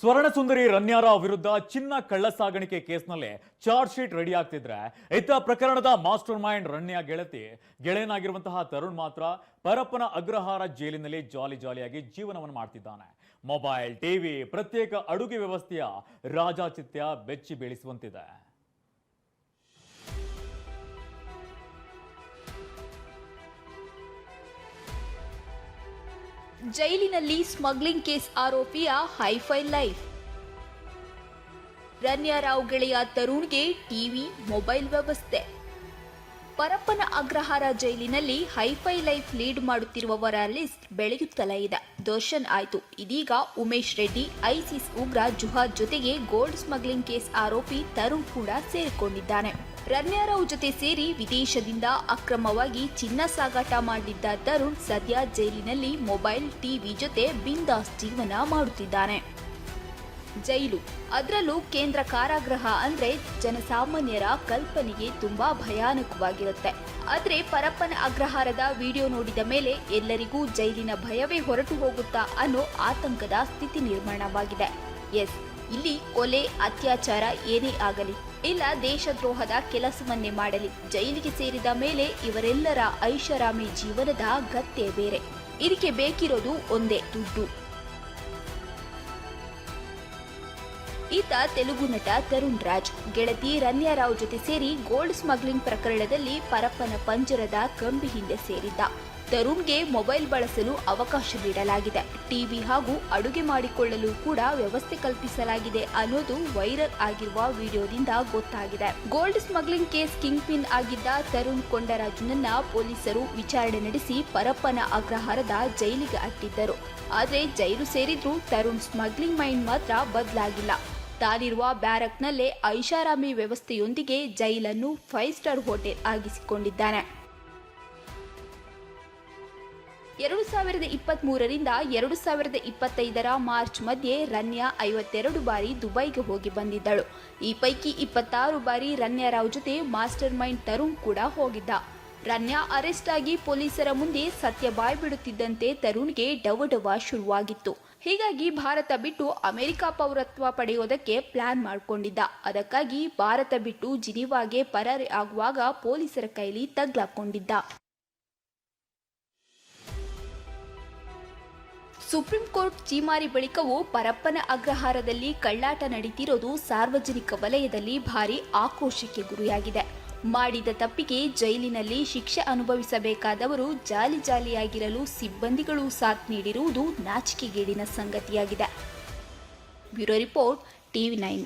ಸ್ವರ್ಣ ಸುಂದರಿ ರನ್ಯಾರಾವ್ ವಿರುದ್ಧ ಚಿನ್ನ ಕಳ್ಳ ಸಾಗಾಣಿಕೆ ಕೇಸ್ನಲ್ಲಿ ಚಾರ್ಜ್ ಶೀಟ್ ರೆಡಿ ಆಗ್ತಿದ್ರೆ ಇತ್ತ ಪ್ರಕರಣದ ಮಾಸ್ಟರ್ ಮೈಂಡ್ ರಣ್ಯಾ ಗೆಳತಿ ಗೆಳೆಯನಾಗಿರುವಂತಹ ತರುಣ್ ಮಾತ್ರ ಪರಪ್ಪನ ಅಗ್ರಹಾರ ಜೈಲಿನಲ್ಲಿ ಜಾಲಿ ಜಾಲಿಯಾಗಿ ಜೀವನವನ್ನು ಮಾಡ್ತಿದ್ದಾನೆ. ಮೊಬೈಲ್, ಟಿವಿ ಪ್ರತ್ಯೇಕ ಅಡುಗೆ ವ್ಯವಸ್ಥೆಯ ರಾಜಾಚಿತ್ಯ ಬೆಚ್ಚಿ ಬೀಳಿಸುವಂತಿದೆ. ಜೈಲಿನಲ್ಲಿ ಸ್ಮಗ್ಲಿಂಗ್ ಕೇಸ್ ಆರೋಪಿಯ ಹೈಫೈ ಲೈಫ್. ರನ್ಯಾರಾವ್ ಗೆಳೆಯ ತರುಣ್ಗೆ ಟಿವಿ, ಮೊಬೈಲ್ ವ್ಯವಸ್ಥೆ. ಪರಪ್ಪನ ಅಗ್ರಹಾರ ಜೈಲಿನಲ್ಲಿ ಹೈಫೈ ಲೈಫ್ ಲೀಡ್ ಮಾಡುತ್ತಿರುವವರ ಲಿಸ್ಟ್ ಬೆಳೆಯುತ್ತಲೇ ಇದೆ. ದರ್ಶನ್ ಆಯಿತು. ಇದೀಗ ಉಮೇಶ್ ರೆಡ್ಡಿ, ಐಸಿಸ್ ಉಗ್ರ ಜುಹಾದ್ ಜೊತೆಗೆ ಗೋಲ್ಡ್ ಸ್ಮಗ್ಲಿಂಗ್ ಕೇಸ್ ಆರೋಪಿ ತರುಣ್ ಕೂಡ ಸೇರಿಕೊಂಡಿದ್ದಾನೆ. ರನ್ಯಾರಾವ್ ಜೊತೆ ಸೇರಿ ವಿದೇಶದಿಂದ ಅಕ್ರಮವಾಗಿ ಚಿನ್ನ ಸಾಗಾಟ ಮಾಡಿದ್ದ ತರುಣ್ ಸದ್ಯ ಜೈಲಿನಲ್ಲಿ ಮೊಬೈಲ್ ಟಿವಿ ಜೊತೆ ಬಿಂದಾಸ್ ಜೀವನ ಮಾಡುತ್ತಿದ್ದಾನೆ. ಜೈಲು. ಅದರಲ್ಲೂ ಕೇಂದ್ರ ಕಾರಾಗೃಹ ಅಂದ್ರೆ ಜನಸಾಮಾನ್ಯರ ಕಲ್ಪನೆಗೆ ತುಂಬಾ ಭಯಾನಕವಾಗಿರುತ್ತೆ. ಆದ್ರೆ ಪರಪ್ಪನ ಅಗ್ರಹಾರದ ವಿಡಿಯೋ ನೋಡಿದ ಮೇಲೆ ಎಲ್ಲರಿಗೂ ಜೈಲಿನ ಭಯವೇ ಹೊರಟು ಹೋಗುತ್ತಾ ಅನ್ನೋ ಆತಂಕದ ಸ್ಥಿತಿ ನಿರ್ಮಾಣವಾಗಿದೆ. ಎಸ್. ಇಲ್ಲಿ ಕೊಲೆ, ಅತ್ಯಾಚಾರ ಏನೇ ಆಗಲಿ ಇಲ್ಲ ದೇಶದ್ರೋಹದ ಕೆಲಸವನ್ನೇ ಮಾಡಲಿ. ಜೈಲಿಗೆ ಸೇರಿದ ಮೇಲೆ ಇವರೆಲ್ಲರ ಐಷಾರಾಮಿ ಜೀವನದ ಗತ್ತೆ ಬೇರೆ. ಇದಕ್ಕೆ ಬೇಕಿರೋದು ಒಂದೇ ದುಡ್ಡು. ಈತ ತೆಲುಗು ನಟ ತರುಣ್ ರಾಜ್, ಗೆಳತಿ ರನ್ಯಾರಾವ್ ಜೊತೆ ಸೇರಿ ಗೋಲ್ಡ್ ಸ್ಮಗ್ಲಿಂಗ್ ಪ್ರಕರಣದಲ್ಲಿ ಪರಪ್ಪನ ಪಂಜರದ ಕಂಬಿ ಹಿಂದೆ ಸೇರಿದ್ದ. ತರುಣ್ಗೆ ಮೊಬೈಲ್ ಬಳಸಲು ಅವಕಾಶ ನೀಡಲಾಗಿದೆ. ಟಿವಿ ಹಾಗೂ ಅಡುಗೆ ಮಾಡಿಕೊಳ್ಳಲು ಕೂಡ ವ್ಯವಸ್ಥೆ ಕಲ್ಪಿಸಲಾಗಿದೆ ಅನ್ನೋದು ವೈರಲ್ ಆಗಿರುವ ವಿಡಿಯೋದಿಂದ ಗೊತ್ತಾಗಿದೆ. Gold smuggling case kingpin ಆಗಿದ್ದ ತರುಣ್ ಕೊಂಡರಾಜುನನ್ನ ಪೊಲೀಸರು ವಿಚಾರಣೆ ನಡೆಸಿ ಪರಪ್ಪನ ಅಗ್ರಹಾರದ ಜೈಲಿಗೆ ಅಟ್ಟಿದ್ದರು. ಆದರೆ ಜೈಲು ಸೇರಿದ್ರೂ ತರುಣ್ ಸ್ಮಗ್ಲಿಂಗ್ ಮೈಂಡ್ ಮಾತ್ರ ಬದಲಾಗಿಲ್ಲ. ತಾನಿರುವ ಬ್ಯಾರಕ್ನಲ್ಲೇ ಐಷಾರಾಮಿ ವ್ಯವಸ್ಥೆಯೊಂದಿಗೆ ಜೈಲನ್ನು ಫೈವ್ ಸ್ಟಾರ್ ಹೋಟೆಲ್ ಆಗಿಸಿಕೊಂಡಿದ್ದಾನೆ. ಎರಡು ಸಾವಿರದ ಇಪ್ಪತ್ತ್ ಮೂರರಿಂದ ಎರಡು ಸಾವಿರದ ಇಪ್ಪತ್ತೈದರ ಮಾರ್ಚ್ ಮಧ್ಯೆ ರನ್ಯಾ ಐವತ್ತೆರಡು ಬಾರಿ ದುಬೈಗೆ ಹೋಗಿ ಬಂದಿದ್ದಳು. ಈ ಪೈಕಿ ಇಪ್ಪತ್ತಾರು ಬಾರಿ ರನ್ಯಾರಾವ್ ಜೊತೆ ಮಾಸ್ಟರ್ ಮೈಂಡ್ ತರುಣ್ ಕೂಡ ಹೋಗಿದ್ದ. ರನ್ಯಾ ಅರೆಸ್ಟ್ ಆಗಿ ಪೊಲೀಸರ ಮುಂದೆ ಸತ್ಯ ಬಾಯ್ಬಿಡುತ್ತಿದ್ದಂತೆ ತರುಣ್ಗೆ ಡವಡವ ಶುರುವಾಗಿತ್ತು. ಹೀಗಾಗಿ ಭಾರತ ಬಿಟ್ಟು ಅಮೆರಿಕ ಪೌರತ್ವ ಪಡೆಯೋದಕ್ಕೆ ಪ್ಲಾನ್ ಮಾಡಿಕೊಂಡಿದ್ದ. ಅದಕ್ಕಾಗಿ ಭಾರತ ಬಿಟ್ಟು ಜಿನಿವಾಗೆ ಪರಾರಿ ಆಗುವಾಗ ಪೊಲೀಸರ ಕೈಲಿ ತಗ್ಲಾಕೊಂಡಿದ್ದ. ಸುಪ್ರೀಂ ಕೋರ್ಟ್ ಚೀಮಾರಿ ಬಳಿಕವೂ ಪರಪ್ಪನ ಅಗ್ರಹಾರದಲ್ಲಿ ಕಳ್ಳಾಟ ನಡೀತಿರೋದು ಸಾರ್ವಜನಿಕ ವಲಯದಲ್ಲಿ ಭಾರಿ ಆಕ್ರೋಶಕ್ಕೆ ಗುರಿಯಾಗಿದೆ. ಮಾಡಿದ ತಪ್ಪಿಗೆ ಜೈಲಿನಲ್ಲಿ ಶಿಕ್ಷೆ ಅನುಭವಿಸಬೇಕಾದವರು ಜಾಲಿ ಜಾಲಿಯಾಗಿರಲು ಸಿಬ್ಬಂದಿಗಳು ಸಾಥ್ ನೀಡಿರುವುದು ನಾಚಿಕೆಗೇಡಿನ ಸಂಗತಿಯಾಗಿದೆ. Bureau report TV nine.